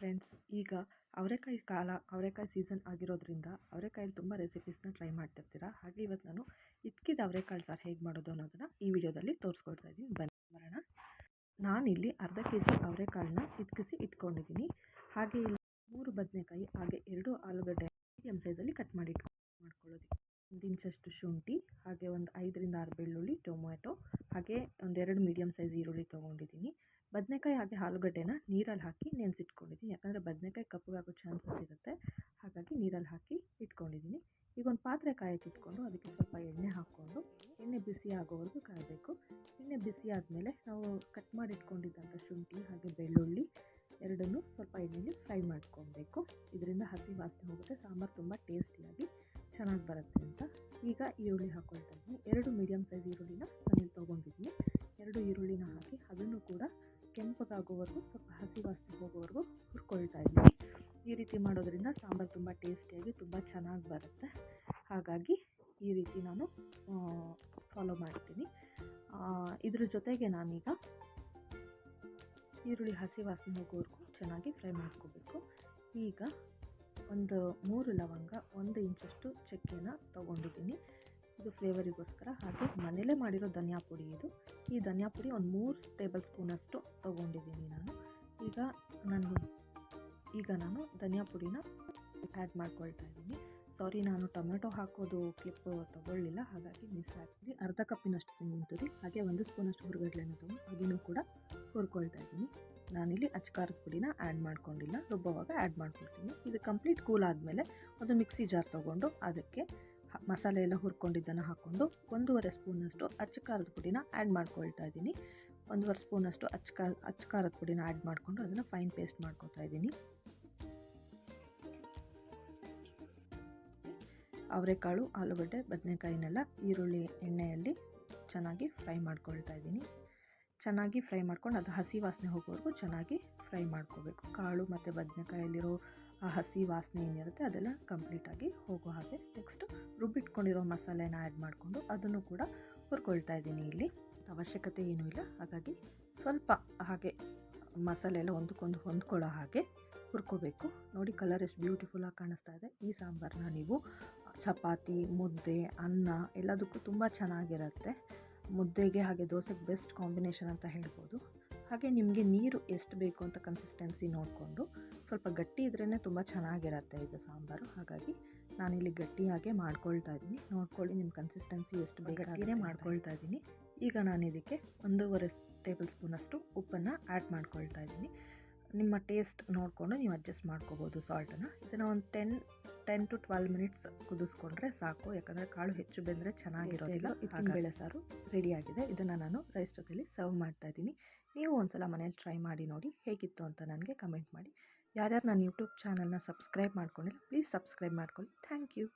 Friends ಈಗ ಅವರೆಕಾಯಿ ಕಾಲ, ಅವರೆಕಾಯಿ ಸೀಸನ್ ಆಗಿರೋದ್ರಿಂದ ಅವರೆಕಾಯಲ್ಲಿ ತುಂಬ ರೆಸಿಪೀಸ್ನ ಟ್ರೈ ಮಾಡ್ತಿರ್ತೀರ? ಹಾಗೆ ಇವತ್ತು ನಾನು ಇಟ್ಕಿದ ಅವರೆಕಾಳು ಸಾರು ಹೇಗೆ ಮಾಡೋದು ಅನ್ನೋದನ್ನು ಈ ವಿಡಿಯೋದಲ್ಲಿ ತೋರಿಸ್ಕೊಡ್ತಾ ಇದ್ದೀನಿ ಬನ್ನಿ ಬರೋಣ ನಾನಿಲ್ಲಿ ಅರ್ಧ ಕೆ ಜಿ ಅವರೆಕಾಳನ್ನ ಇಟ್ಕಿಸಿ ಇಟ್ಕೊಂಡಿದ್ದೀನಿ ಹಾಗೆ ಇಲ್ಲಿ ಮೂರು ಬದನೆಕಾಯಿ, ಹಾಗೆ ಎರಡು ಆಲೂಗಡ್ಡೆ ಮೀಡಿಯಮ್ ಸೈಜಲ್ಲಿ ಕಟ್ ಮಾಡಿ ಮಾಡ್ಕೊಳ್ಳೋದು. ಒಂದು ಇಂಚಷ್ಟು ಶುಂಠಿ, ಹಾಗೆ ಒಂದು ಐದರಿಂದ ಆರು ಬೆಳ್ಳುಳ್ಳಿ, ಟೊಮ್ಯಾಟೊ, ಹಾಗೆ ಒಂದೆರಡು ಮೀಡಿಯಮ್ ಸೈಜ್ ಈರುಳ್ಳಿ ತೊಗೊಂಡಿದ್ದೀನಿ ಬದನೆಕಾಯಿ ಹಾಗೆ ಆಲೂಗಡ್ಡೆನ ನೀರಲ್ಲಿ ಹಾಕಿ ನೆನೆಸಿಟ್ಕೊಂಡಿದ್ದೀನಿ. ಯಾಕಂದರೆ ಬದನೆಕಾಯಿ ಕಪ್ಪಗಾಗೋ ಚಾನ್ಸಸ್ ಇರುತ್ತೆ. ಹಾಗಾಗಿ ನೀರಲ್ಲಿ ಹಾಕಿ ಇಟ್ಕೊಂಡಿದ್ದೀನಿ. ಈಗ ಒಂದು ಪಾತ್ರೆ ಕಾಯಕ್ಕಿಟ್ಕೊಂಡು ಅದಕ್ಕೆ ಸ್ವಲ್ಪ ಎಣ್ಣೆ ಹಾಕ್ಕೊಂಡು ಎಣ್ಣೆ ಬಿಸಿ ಆಗೋವರೆಗೂ ಕಾಯಬೇಕು. ಎಣ್ಣೆ ಬಿಸಿ ಆದಮೇಲೆ ನಾವು ಕಟ್ ಮಾಡಿ ಇಟ್ಕೊಂಡಿದ್ದಂಥ ಶುಂಠಿ ಹಾಗೆ ಬೆಳ್ಳುಳ್ಳಿ ಎರಡನ್ನೂ ಸ್ವಲ್ಪ ಎಣ್ಣೆಲಿ ಫ್ರೈ ಮಾಡ್ಕೊಬೇಕು. ಇದರಿಂದ ಹಸಿ ವಾಸನೆ ಹೋಗುತ್ತೆ. ಸಾಂಬಾರು ತುಂಬ ಟೇಸ್ಟಿಯಾಗಿ ಚೆನ್ನಾಗಿ ಬರುತ್ತೆ ಅಂತ. ಈಗ ಈರುಳ್ಳಿ ಹಾಕ್ಕೊಳ್ತಾ ಇದ್ದೀನಿ. ಎರಡು ಮೀಡಿಯಮ್ ಸೈಜ್ ಈರುಳ್ಳಿನ ನಾನು ತೊಗೊಂಡಿದ್ದೀನಿ. ಎರಡು ಈರುಳ್ಳಿನ ಹಾಕಿ ಅದನ್ನು ಕೂಡ ಕೆಂಪಗಾಗೋವರೆಗೂ ಸ್ವಲ್ಪ ಹಸಿ ವಾಸನೆ ಹೋಗೋವರೆಗೂ ಹುರ್ಕೊಳ್ತಾ ಇದ್ದೀನಿ ಈ ರೀತಿ ಮಾಡೋದ್ರಿಂದ ಸಾಂಬಾರು ತುಂಬ ಟೇಸ್ಟಿಯಾಗಿ ತುಂಬ ಚೆನ್ನಾಗಿ ಬರುತ್ತೆ. ಹಾಗಾಗಿ ಈ ರೀತಿ ನಾನು ಫಾಲೋ ಮಾಡ್ತೀನಿ. ಇದ್ರ ಜೊತೆಗೆ ನಾನೀಗ ಈರುಳ್ಳಿ ಹಸಿ ವಾಸನೆ ಹೋಗೋವರೆಗೂ ಚೆನ್ನಾಗಿ ಫ್ರೈ ಮಾಡ್ಕೋಬೇಕು. ಈಗ ಒಂದು ಮೂರು ಲವಂಗ, ಒಂದು ಇಂಚಷ್ಟು ಚಕ್ಕೆನ ತೊಗೊಂಡಿದ್ದೀನಿ. ಇದು ಫ್ಲೇವರಿಗೋಸ್ಕರ ಹಾಗೆ ಮನೇಲೇ ಮಾಡಿರೋ ಧನಿಯಾ ಪುಡಿ ಇದು. ಈ ಧನಿಯಾ ಪುಡಿ ಒಂದು ಮೂರು ಟೇಬಲ್ ಸ್ಪೂನಷ್ಟು ತೊಗೊಂಡಿದ್ದೀನಿ ನಾನು. ಈಗ ನಾನು ಈಗ ನಾನು ಧನಿಯಾ ಪುಡಿನ ಆ್ಯಡ್ ಮಾಡ್ಕೊಳ್ತಾ ಇದ್ದೀನಿ. ಸಾರಿ ನಾನು ಟೊಮೆಟೊ ಹಾಕೋದು ಕ್ಲಿಪ್ ತೊಗೊಳ್ಳಿಲ್ಲ, ಹಾಗಾಗಿ ಮಿಸ್ ಆಗ್ತೀನಿ ಅರ್ಧ ಕಪ್ಪಿನಷ್ಟು ತೆಂಗಿನ ತುರಿ, ಹಾಗೆ ಒಂದು ಸ್ಪೂನಷ್ಟು ಹುರುಗಡ್ಲೆನ ತೊಗೊಂಡು ಅದನ್ನು ಕೂಡ ಹುರ್ಕೊಳ್ತಾ ಇದ್ದೀನಿ. ನಾನಿಲ್ಲಿ ಅಚ್ಕಾರದ ಪುಡಿನ ಆ್ಯಡ್ ಮಾಡ್ಕೊಂಡಿಲ್ಲ, ರುಬ್ಬವಾಗ ಆ್ಯಡ್ ಮಾಡ್ಕೊಳ್ತೀನಿ. ಇದು ಕಂಪ್ಲೀಟ್ ಕೂಲ್ ಆದಮೇಲೆ ಒಂದು ಮಿಕ್ಸಿ ಜಾರ್ ತೊಗೊಂಡು ಅದಕ್ಕೆ ಮಸಾಲೆ ಎಲ್ಲ ಹುರ್ಕೊಂಡಿದ್ದನ್ನು ಹಾಕ್ಕೊಂಡು ಒಂದೂವರೆ ಸ್ಪೂನಷ್ಟು ಅಚ್ಚ ಖಾರದ ಪುಡಿನ ಆ್ಯಡ್ ಮಾಡ್ಕೊಳ್ತಾ ಇದ್ದೀನಿ. ಒಂದೂವರೆ ಸ್ಪೂನಷ್ಟು ಅಚ್ಚ ಖಾರ ಅಚ್ಚ ಖಾರದ ಪುಡಿನ ಆ್ಯಡ್ ಮಾಡಿಕೊಂಡು ಅದನ್ನು ಫೈನ್ ಪೇಸ್ಟ್ ಮಾಡ್ಕೊತಾ ಇದ್ದೀನಿ. ಅವರೆಕಾಳು, ಆಲೂಗಡ್ಡೆ, ಬದನೆಕಾಯಿನೆಲ್ಲ ಈರುಳ್ಳಿ ಎಣ್ಣೆಯಲ್ಲಿ ಚೆನ್ನಾಗಿ ಫ್ರೈ ಮಾಡ್ಕೊಳ್ತಾ ಇದ್ದೀನಿ. ಚೆನ್ನಾಗಿ ಫ್ರೈ ಮಾಡ್ಕೊಂಡು ಅದು ಹಸಿ ವಾಸನೆ ಹೋಗೋವರೆಗೂ ಚೆನ್ನಾಗಿ ಫ್ರೈ ಮಾಡ್ಕೋಬೇಕು. ಕಾಳು ಮತ್ತು ಬದನೆಕಾಯಲ್ಲಿರೋ ಆ ಹಸಿ ವಾಸನೆ ಏನಿರುತ್ತೆ ಅದೆಲ್ಲ ಕಂಪ್ಲೀಟಾಗಿ ಹೋಗೋ ಹಾಗೆ ನೆಕ್ಸ್ಟು ರುಬ್ಬಿಟ್ಕೊಂಡಿರೋ ಮಸಾಲೆನ ಆ್ಯಡ್ ಮಾಡಿಕೊಂಡು ಅದನ್ನು ಕೂಡ ಹುರ್ಕೊಳ್ತಾ ಇದ್ದೀನಿ ಇಲ್ಲಿ. ಅವಶ್ಯಕತೆ ಏನೂ ಇಲ್ಲ. ಹಾಗಾಗಿ ಸ್ವಲ್ಪ ಹಾಗೆ ಮಸಾಲೆ ಎಲ್ಲ ಒಂದಕ್ಕೊಂದು ಹೊಂದ್ಕೊಳ್ಳೋ ಹಾಗೆ ಹುರ್ಕೋಬೇಕು. ನೋಡಿ ಕಲರ್ ಎಷ್ಟು ಬ್ಯೂಟಿಫುಲ್ಲಾಗಿ ಕಾಣಿಸ್ತಾ ಇದೆ. ಈ ಸಾಂಬಾರನ್ನ ನೀವು ಚಪಾತಿ, ಮುದ್ದೆ, ಅನ್ನ ಎಲ್ಲದಕ್ಕೂ ತುಂಬ ಚೆನ್ನಾಗಿರುತ್ತೆ. ಮುದ್ದೆಗೆ ಹಾಗೆ ದೋಸೆಗೆ ಬೆಸ್ಟ್ ಕಾಂಬಿನೇಷನ್ ಅಂತ ಹೇಳ್ಬೋದು. ಹಾಗೆ ನಿಮಗೆ ನೀರು ಎಷ್ಟು ಬೇಕು ಅಂತ ಕನ್ಸಿಸ್ಟೆನ್ಸಿ ನೋಡಿಕೊಂಡು ಸ್ವಲ್ಪ ಗಟ್ಟಿ ಇದ್ರೇ ತುಂಬ ಚೆನ್ನಾಗಿರುತ್ತೆ ಇದು ಸಾಂಬಾರು. ಹಾಗಾಗಿ ನಾನು ಇಲ್ಲಿ ಗಟ್ಟಿಯಾಗೆ ಮಾಡ್ಕೊಳ್ತಾ ಇದ್ದೀನಿ. ನೋಡ್ಕೊಳ್ಳಿ ನಿಮ್ಮ ಕನ್ಸಿಸ್ಟೆನ್ಸಿ ಎಷ್ಟು ಬೇಕಾಗಿದೆ ಮಾಡ್ಕೊಳ್ತಾ ಇದ್ದೀನಿ. ಈಗ ನಾನು ಇದಕ್ಕೆ ಒಂದೂವರೆ ಟೇಬಲ್ ಸ್ಪೂನಷ್ಟು ಉಪ್ಪನ್ನು ಆ್ಯಡ್ ಮಾಡ್ಕೊಳ್ತಾ ಇದ್ದೀನಿ. ನಿಮ್ಮ ಟೇಸ್ಟ್ ನೋಡಿಕೊಂಡು ನೀವು ಅಡ್ಜಸ್ಟ್ ಮಾಡ್ಕೋಬೋದು ಸಾಲ್ಟನ್ನು ಇದನ್ನು ಒಂದು ten ten to twelve minutes ಕುದಿಸ್ಕೊಂಡ್ರೆ ಸಾಕು. ಯಾಕಂದರೆ ಕಾಳು ಹೆಚ್ಚು ಬೆಂದರೆ ಚೆನ್ನಾಗಿರೋದಿಲ್ಲ. ಇದು ಬೇಳೆ ಸಾರು? ರೆಡಿಯಾಗಿದೆ ಇದನ್ನು ನಾನು ರೈಸ್ ಜೊತೆಲಿ ಸರ್ವ್ ಮಾಡ್ತಾ ಇದ್ದೀನಿ. ನೀವು ಒಂದು ಸಲ ಮನೇಲಿ ಟ್ರೈ ಮಾಡಿ ನೋಡಿ ಹೇಗಿತ್ತು ಅಂತ ನನಗೆ ಕಮೆಂಟ್ ಮಾಡಿ. ಯಾರ್ಯಾರು ನನ್ನ ಯೂಟ್ಯೂಬ್ ಚಾನಲ್ನ ಸಬ್ಸ್ಕ್ರೈಬ್ ಮಾಡ್ಕೊಂಡಿಲ್ಲ, ಪ್ಲೀಸ್ ಸಬ್ಸ್ಕ್ರೈಬ್ ಮಾಡ್ಕೊಳ್ಳಿ. Thank you.